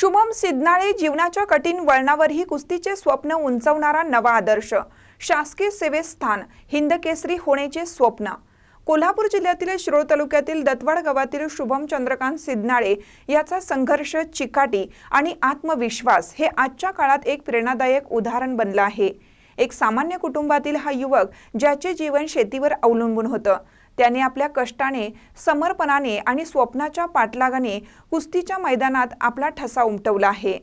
शुभम सिद्धनाळे जीवनाच्या कठीण वळणावरही कुस्तीचे स्वप्न उंचवणारा नवा आदर्श. शासकीय सेवेत स्थान हिंदकेसरी होण्याचे स्वप्न. कोल्हापूर जिल्ह्यातील शिरोळ तालुक्यातील दत्वाड गावातील शुभम चंद्रकांत सिद्धनाळे याचा संघर्ष चिकाटी आणि आत्मविश्वास हे आजच्या काळात एक प्रेरणादायक उदाहरण बनलं आहे. एक सामान्य कुटुंबातील हा युवक ज्याचे जीवन शेतीवर अवलंबून होतं त्याने आपल्या कष्टाने समर्पणाने आणि स्वप्नाच्या पाठलागाने कुस्तीच्या मैदानात आपला ठसा उमटवला आहे.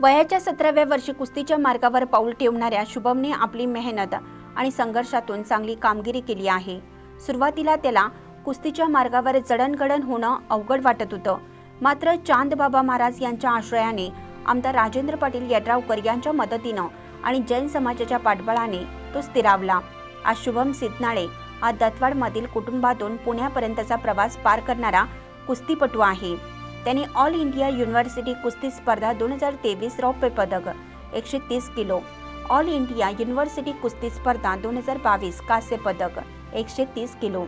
वयाच्या सतराव्या वर्षी कुस्तीच्या मार्गावर पाऊल ठेवणाऱ्या शुभमने आपली मेहनत आणि संघर्षातून चांगली कामगिरी केली आहे. सुरुवातीला त्याला कुस्तीच्या मार्गावर जडणघडण होणं अवघड वाटत होतं. मात्र चांदबाबा महाराज यांच्या आश्रयाने आमदार राजेंद्र पाटील यड्रावकर यांच्या मदतीनं आणि जैन समाजाच्या पाठबळाने तो स्थिरावला. आज शुभम सिद्धनाळे हा दत्तवाडमधील कुटुंबातून पुण्यापर्यंतचा प्रवास पार करणारा कुस्तीपटू आहे. त्यांनी ऑल इंडिया युनिव्हर्सिटी कुस्ती स्पर्धा दोन हजार तेवीस रौप्य पदक एकशे तीस किलो ऑल इंडिया युनिव्हर्सिटी कुस्ती स्पर्धा दोन हजार बावीस कांस्य पदक एकशे तीस किलो.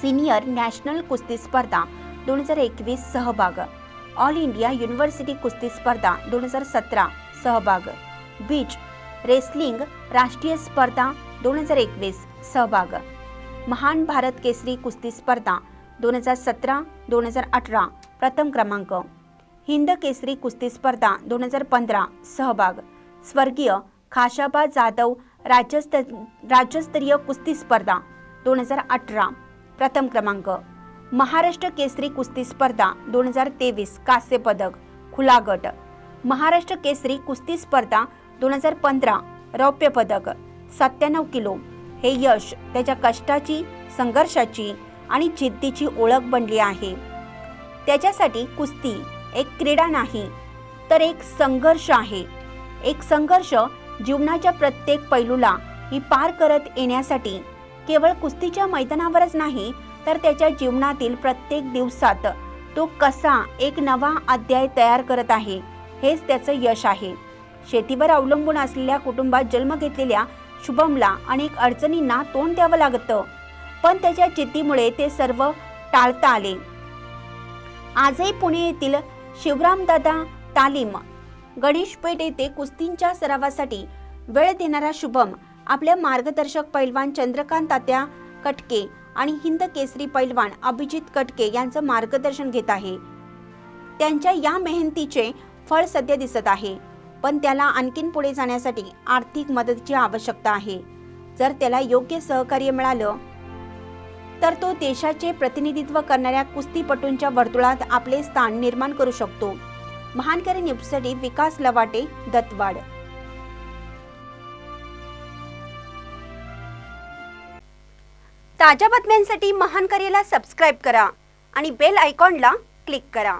सिनियर नॅशनल कुस्ती स्पर्धा दोन हजार एकवीस सहभाग ऑल इंडिया युनिव्हर्सिटी कुस्ती स्पर्धा दोन हजार सतरा सहभाग बीच रेसलिंग राष्ट्रीय स्पर्धा दोन हजार एकवीस सहभाग. महान भारत केसरी कुस्ती स्पर्धा दोन हजार सतरा दोन हजार अठरा प्रथम क्रमांक. हिंद केसरी कुस्ती स्पर्धा दोन हजार पंधरा सहभाग. स्वर्गीय खाशाबा जाधव राज्यस्त राज्यस्तरीय कुस्ती स्पर्धा दोन हजार अठरा प्रथम क्रमांक. महाराष्ट्र केसरी कुस्ती स्पर्धा दोन हजार तेवीस कांस्य पदक खुला गट. महाराष्ट्र केसरी कुस्ती स्पर्धा दोन हजार पंधरा रौप्य पदक सत्त्याण्णव किलो. हे यश त्याच्या कष्टाची संघर्षाची आणि जिद्दीची ओळख बनली आहे. त्याच्यासाठी कुस्ती एक क्रीडा नाही तर एक संघर्ष आहे. एक संघर्ष जीवनाच्या प्रत्येक पैलूला ही पार करत येण्यासाठी केवळ कुस्तीच्या मैदानावरच नाही तर त्याच्या जीवनातील प्रत्येक दिवसात तो कसा एक नवा अध्याय तयार करत आहे हेच त्याचं यश आहे. शेतीवर अवलंबून असलेल्या कुटुंबात जन्म घेतलेल्या शुभमला अनेक अडचणींना तोंड द्यावं लागतं. पण त्याच्या जिद्दीमुळे ते सर्व टाळता आले. आजही पुणे येथील शिवरामदादा तालीम गणेशपेठ येथे कुस्तींच्या सरावासाठी वेळ देणारा शुभम आपल्या मार्गदर्शक पैलवान चंद्रकांत तात्या कटके आणि हिंद केसरी पैलवान अभिजित कटके यांचं मार्गदर्शन घेत आहे. त्यांच्या या मेहनतीचे फळ सध्या दिसत आहे. पण त्याला आणखीन पुढे जाण्यासाठी आर्थिक मदतीची आवश्यकता आहे. जर त्याला योग्य सहकार्य मिळालं तर तो देशाचे प्रतिनिधित्व करणाऱ्या कुस्तीपटूंच्या वर्तुळात आपले स्थान निर्माण करू शकतो. महानकरी न्यूजसाठी विकास लवाटे दत्तवाड. ताज्या बातम्यांसाठी महानकरीला सबस्क्राईब करा आणि बेल आयकॉनला क्लिक करा.